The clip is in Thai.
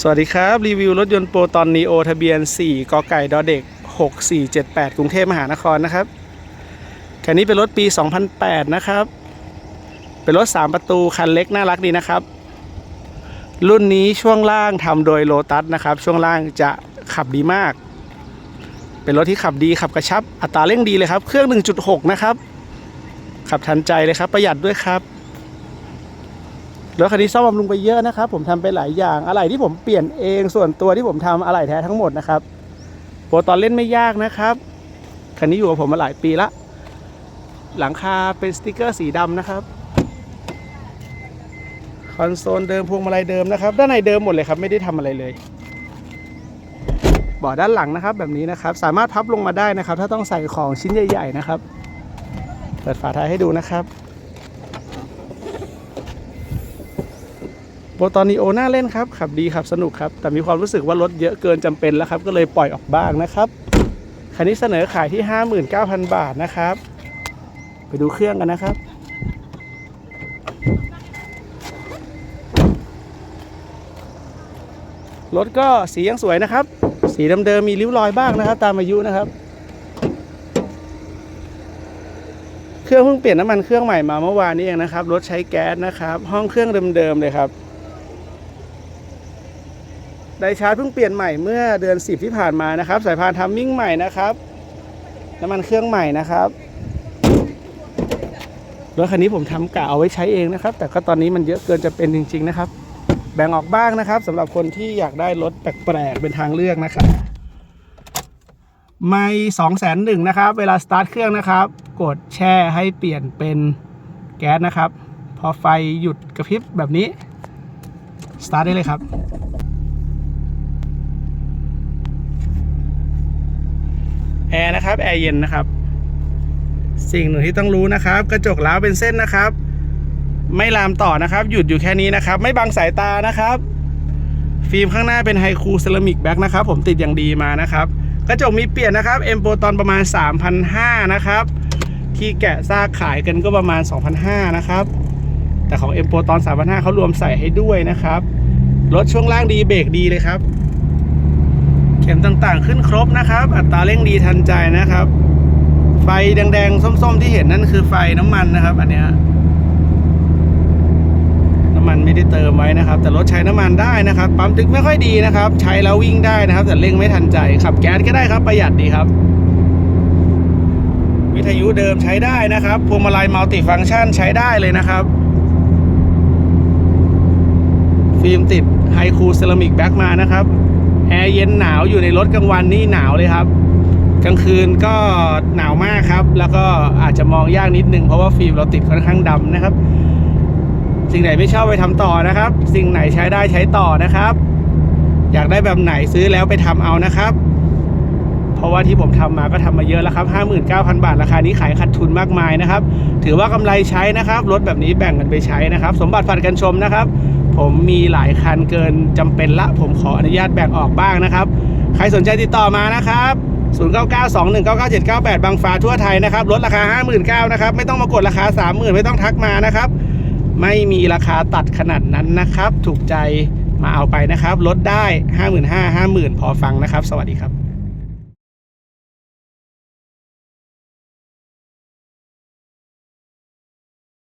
สวัสดีครับ รีวิวรถยนต์โปรตอนนีโอทะเบียน 4กไก่ดอเด็ก 6478 กรุงเทพมหานครนะครับคันนี้เป็นรถปี 2008 นะครับ เป็นรถ 3 ประตูคันเล็กน่ารักดีนะครับ รุ่นนี้ช่วงล่างทำโดยโ o ตัสนะครับ ช่วงล่างจะขับดีมาก เป็นรถที่ขับดีขับกระชับอัตราเร่งดีเลยครับ เครื่อง 1.6 นะครับ ขับทันใจเลยครับประหยัดด้วยครับ รถคันนี้ซ่อมบำรุงไปเยอะนะครับ ผมทำไปหลายอย่างอะไรที่ผมเปลี่ยนเองส่วนตัวที่ผมทำอะไรแท้ทั้งหมดนะครับโปรตอนเล่นไม่ยากนะครับคันนี้อยู่กับผมมาหลายปีละ หลังคาเป็นสติกเกอร์สีดำนะครับคอนโซลเดิมพวงมาลัยเดิมนะครับ ด้านในเดิมหมดเลยครับ ไม่ได้ทำอะไรเลยเบาะด้านหลังนะครับ แบบนี้นะครับ สามารถพับลงมาได้นะครับ ถ้าต้องใส่ของชิ้นใหญ่ ๆ นะครับ เปิดฝาท้ายให้ดูนะครับ โปรตอนนีโอน่าเล่นครับ ขับดีขับสนุกครับ แต่มีความรู้สึกว่ารถเยอะเกินจำเป็นแล้วครับ ก็เลยปล่อยออกบ้างนะครับคันนี้เสนอขายที่ 59,000 บาทนะครับ ไปดูเครื่องกันนะครับรถก็สียังสวยนะครับ สีเดิมๆมีริ้วรอยบ้างนะครับ ตามอายุนะครับ เครื่องเพิ่งเปลี่ยนน้ำมันเครื่องใหม่มาเมื่อวานนี้เองนะครับ รถใช้แก๊สนะครับ ห้องเครื่องเดิมๆเลยครับ ไดชาร์จเพิ่งเปลี่ยนใหม่เมื่อเดือน 10 ที่ผ่านมานะครับ สายพานทัมมิ่งใหม่นะครับ น้ำมันเครื่องใหม่นะครับรถคันนี้ผมทำกะเอาไว้ใช้เองนะครับ แต่ก็ตอนนี้มันเยอะเกินจะเป็นจริง ๆนะครับ แบ่งออกบ้างนะครับสำหรับคนที่อยากได้รถแปลกๆเป็นทางเลือกนะครับ ไม่สองแสนหนึ่งนะครับ เวลาสตาร์ทเครื่องนะครับ กดแช่ให้เปลี่ยนเป็นแก๊สนะครับ พอไฟหยุดกระพริบแบบนี้ สตาร์ทได้เลยครับ แอร์นะครับแอร์เย็นนะครับ สิ่งหนึ่งที่ต้องรู้นะครับ กระจกล้าวเป็นเส้นนะครับ ไม่ลามต่อนะครับ หยุดอยู่แค่นี้นะครับ ไม่บังสายตานะครับ ฟิล์มข้างหน้าเป็นไฮคูเซรามิกแบ็กนะครับ ผมติดอย่างดีมานะครับ กระจกมีเปลี่ยนนะครับเอ็มโปรตอนประมาณ 3,500 นะครับ ที่แกะซากขายกันก็ประมาณ 2,500 นะครับ แต่ของเอ็มโปรตอน3,500เขารวมใส่ให้ด้วยนะครับรถช่วงล่างดีเบรกดีเลยครับ ข็มต่างๆขึ้นครบนะครับ อัตราเร่งดีทันใจนะครับ ไฟแดงๆ ส้มๆ ที่เห็นนั่นคือไฟน้ำมันนะครับ อันเนี้ยน้ำมันไม่ได้เติมไว้นะครับ แต่รถใช้น้ำมันได้นะครับ ปั๊มตึกไม่ค่อยดีนะครับ ใช้แล้ววิ่งได้นะครับ แต่เร่งไม่ทันใจ ขับแก๊สก็ได้ครับ ประหยัดดีครับ วิทยุเดิมใช้ได้นะครับพวงมาลัยมัลติฟังก์ชันใช้ได้เลยนะครับฟิล์มติดไฮคูเซรามิกแบ็กมานะครับ แอร์เย็นหนาวอยู่ในรถกลางวันนี่หนาวเลยครับ กลางคืนก็หนาวมากครับ แล้วก็อาจจะมองยากนิดนึงเพราะว่าฟิล์มเราติดค่อนข้างดำนะครับ สิ่งไหนไม่ชอบไปทำต่อนะครับ สิ่งไหนใช้ได้ใช้ต่อนะครับ อยากได้แบบไหนซื้อแล้วไปทำเอานะครับ เพราะว่าที่ผมทำมาก็ทำมาเยอะแล้วครับ59,000 บาทราคานี้ขายขาดทุนมากมายนะครับ ถือว่ากำไรใช้นะครับรถแบบนี้แบ่งกันไปใช้นะครับ สมบัติผัดกันชมนะครับ ผมมีหลายคันเกินจำเป็นละผมขออนุญาตแบ่งออกบ้างนะครับ ใครสนใจติดต่อมานะครับ 0992199798 บางฟ้าทั่วไทยนะครับลดราคา 59,000นะครับ ไม่ต้องมากดราคา 30,000 ไม่ต้องทักมานะครับ ไม่มีราคาตัดขนาดนั้นนะครับ ถูกใจมาเอาไปนะครับลดได้ 55,000 50,000 พอฟังนะครับ สวัสดีครับ